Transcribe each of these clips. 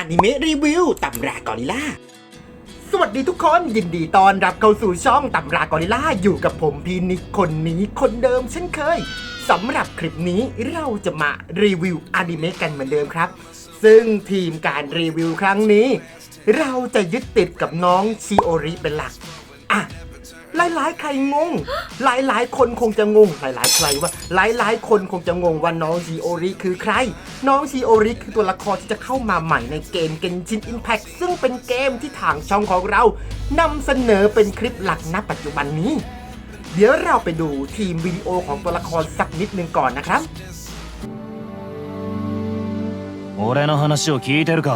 อนิเมะรีวิวตำรากอริล่า สวัสดีทุกคนยินดีต้อนรับเข้าสู่ช่องตำรากอริล่าอยู่กับผมพีนิกคนนี้คนเดิมเช่นเคยสำหรับคลิปนี้เราจะมารีวิวอนิเมะกันเหมือนเดิมครับ ซึ่งทีมการรีวิวครั้งนี้ เราจะยึดติดกับน้องชิโอริเป็นหลัก หลายๆ ใครงง หลายๆ คนคงจะงง หลายๆ ใครว่า หลายๆ คนคงจะงงว่าน้องชิโอริคือใคร น้องชิโอริคือตัวละครที่จะเข้ามาใหม่ในเกม Genshin Impact ซึ่งเป็นเกมที่ทางช่องของเรานำเสนอเป็นคลิปหลักณปัจจุบันนี้ เดี๋ยวเราไปดูทีมวิดีโอของตัวละครสักนิดหนึ่งก่อนนะครับ 俺の話を聞いてるか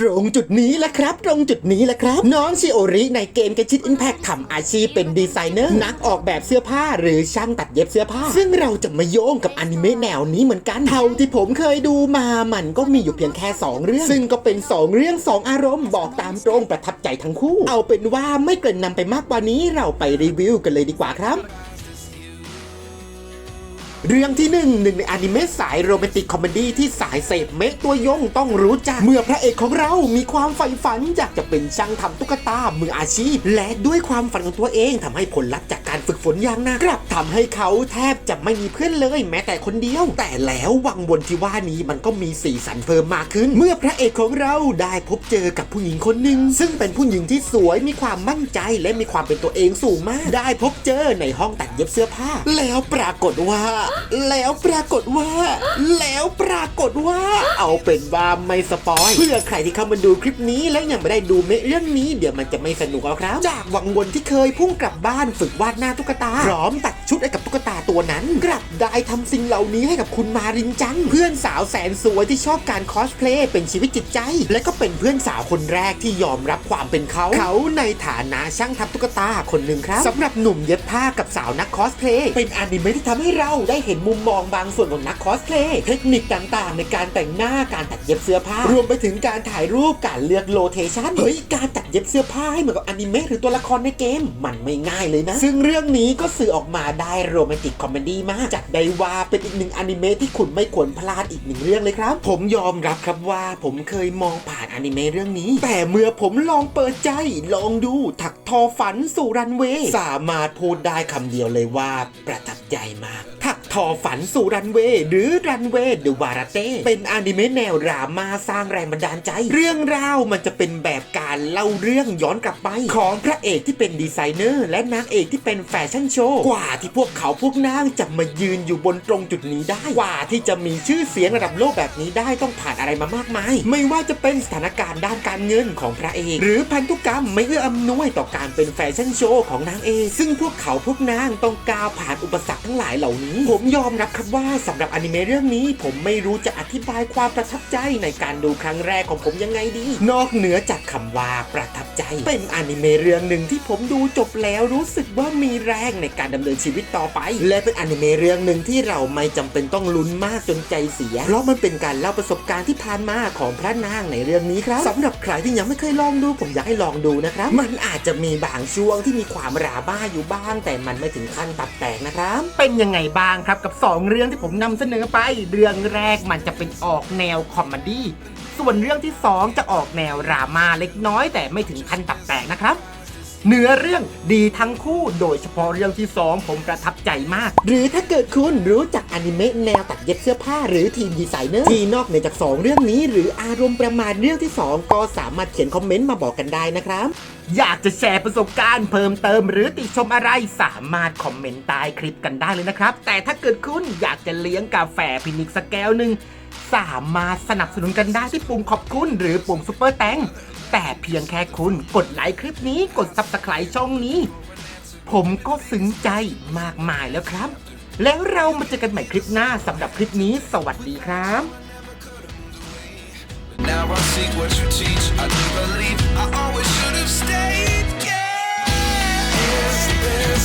ตรงจุดนี้แหละครับ ตรงจุดนี้แหละครับ น้องชิโอริในเกม Genshin Impact ทำอาชีพเป็นดีไซเนอร์นักออกแบบเสื้อผ้าหรือช่างตัดเย็บเสื้อผ้า ซึ่งเราจะมาโยงกับอนิเมะแนวนี้เหมือนกันเท่าที่ผมเคยดูมามันก็มีอยู่เพียงแค่ 2 เรื่อง ซึ่งก็เป็น 2 เรื่อง 2 อารมณ์บอกตามตรงประทับใจทั้งคู่ เอาเป็นว่าไม่เกริ่นนำไปมากกว่านี้เราไปรีวิวกันเลยดีกว่าครับ เรื่องที่หนึ่งหนึ่งในอนิเมะสายโรแมนติกคอมเมดี้ที่สายเสพเมะตัวยงต้องรู้จัก เมื่อพระเอกของเรามีความใฝ่ฝันอยากจะเป็นช่างทำตุ๊กตามืออาชีพ และด้วยความฝันของตัวเองทำให้ผลลัพธ์จากการฝึกฝนอย่างหนักกลับทำให้เขาแทบจะไม่มีเพื่อนเลยแม้แต่คนเดียว แต่แล้ววังวนที่ว่านี้มันก็มีสีสันเพิ่มมากขึ้น เมื่อพระเอกของเราได้พบเจอกับผู้หญิงคนหนึ่งซึ่งเป็นผู้หญิงที่สวยมีความมั่นใจและมีความเป็นตัวเองสูงมาก ได้พบเจอในห้องตัดเย็บเสื้อผ้า แล้วปรากฏว่าแล้วปรากฏว่า แล้วปรากฏว่า เอาเป็นว่าไม่สปอยเพื่อใครที่เข้ามาดูคลิปนี้แล้วยังไม่ได้ดูเมะเรื่องนี้เดี๋ยวมันจะไม่สนุกเอาครับ จากวังวนที่เคยพุ่งกลับบ้านฝึกวาดหน้าตุ๊กตา พร้อมตัดชุดให้กับตุ๊กตาตัวนั้น กลับได้ทำสิ่งเหล่านี้ให้กับคุณมารินจัง เพื่อนสาวแสนสวยที่ชอบการคอสเพลย์เป็นชีวิตจิตใจ และก็เป็นเพื่อนสาวคนแรกที่ยอมรับความเป็นเขา เขาในฐานะช่างทำตุ๊กตาคนหนึ่งครับสำหรับหนุ่มเย็บผ้ากับสาวนักคอสเพลย์เป็นอนิเมะที่ทำให้เราได้เห็นมุมมองบางส่วนของนักคอสเพลย์เทคนิคต่างๆ ในการแต่งหน้าการตัดเย็บเสื้อผ้า รวมไปถึงการถ่ายรูปการเลือกโลเคชั่นเฮ้ยการตัดเย็บเสื้อผ้าให้เหมือนกับอนิเมะหรือตัวละครในเกม มันไม่ง่ายเลยนะ ซึ่งเรื่องนี้ก็สื่อออกมาได้โรแมนติกคอมเมดี้มากจัดได้ว่าเป็นอีกหนึ่งอนิเมะที่คุณไม่ควรพลาดอีกหนึ่งเรื่องเลยครับ ผมยอมรับครับว่าผมเคยมองผ่านอนิเมะเรื่องนี้ แต่เมื่อผมลองเปิดใจ ลองดูถักทอฝันสู่รันเวย์สามารถพูดได้คำเดียวเลยว่าประทับใจมากถักทอฝันสู่รันเวย์หรือรันเวย์เดอะวาราเต้เป็นอนิเมะแนวดราม่าสร้างแรงบันดาลใจ เรื่องราวมันจะเป็นแบบการเล่าเรื่องย้อนกลับไป ของพระเอกที่เป็นดีไซเนอร์ และนางเอกที่เป็นแฟชั่นโชว์กว่าที่พวกเขาพวกนางจะมายืนอยู่บนตรงจุดนี้ได้กว่าที่จะมีชื่อเสียงระดับโลกแบบนี้ได้ต้องผ่านอะไรมามากมาย ไม่ว่าจะเป็นสถานการณ์ด้านการเงินของพระเอก หรือพันธุกรรมไม่เอื้ออำนวยต่อการเป็นแฟชั่นโชว์ของนางเอกซึ่งพวกเขาพวกนางต้องก้าวผ่านอุปสรรคทั้งหลายเหล่านี้ ผมยอมรับครับว่าสำหรับอนิเมะเรื่องนี้ผมไม่รู้จะอธิบายความประทับใจในการดูครั้งแรกของผมยังไงดี นอกเหนือจากคำว่าประทับใจ เป็นอนิเมะเรื่องหนึ่งที่ผมดูจบแล้วรู้สึกว่ามีแรงในการดำเนินชีวิตต่อไป และเป็นอนิเมะเรื่องหนึ่งที่เราไม่จำเป็นต้องลุ้นมากจนใจเสีย เพราะมันเป็นการเล่าประสบการณ์ที่ผ่านมาของพระนางในเรื่องนี้ครับสำหรับใครที่ยังไม่เคยลองดู ผมอยากให้ลองดูนะครับ มันอาจจะมีบางช่วงที่มีความราบ้าอยู่บ้าง แต่มันไม่ถึงขั้นตับแตกนะครับ เป็นยังไงบ้างครับกับ 2 เรื่องที่ผมนำเสนอไป เรื่องแรกมันจะเป็นออกแนวคอมเมดี้ส่วนเรื่องที่ 2 จะออกแนวรามาเล็กน้อย แต่ไม่ถึงขั้นตับแตกนะครับ เนื้อเรื่องดีทั้งคู่โดยเฉพาะเรื่องที่ 2 ผมประทับใจมาก หรือถ้าเกิดคุณรู้จักอนิเมะแนวตัดเย็บเสื้อผ้าหรือทีมดีไซเนอร์ที่นอกเหนือจาก 2 เรื่องนี้ หรืออารมณ์ประมาณเรื่องที่ 2 ก็สามารถเขียนคอมเมนต์มาบอกกันได้นะครับ อยากจะแชร์ประสบการณ์เพิ่มเติมหรือติชมอะไรสามารถคอมเมนต์ใต้คลิปกันได้เลยนะครับ แต่ถ้าเกิดคุณอยากจะเลี้ยงกาแฟพินิกสแกลหนึ่งสามารถสนับสนุนกันได้ที่ปุ่มขอบคุณหรือปุ่มซุปเปอร์แตงแต่เพียงแค่คุณกดไลค์คลิปนี้กด subscribe ช่องนี้ ผมก็ซึ้งใจมากมายแล้วครับ แล้วเรามาเจอกันใหม่คลิปหน้าสำหรับคลิปนี้ สวัสดีครับ Now I seek what you teach. I do believe I always should have stayed. Yeah. Is this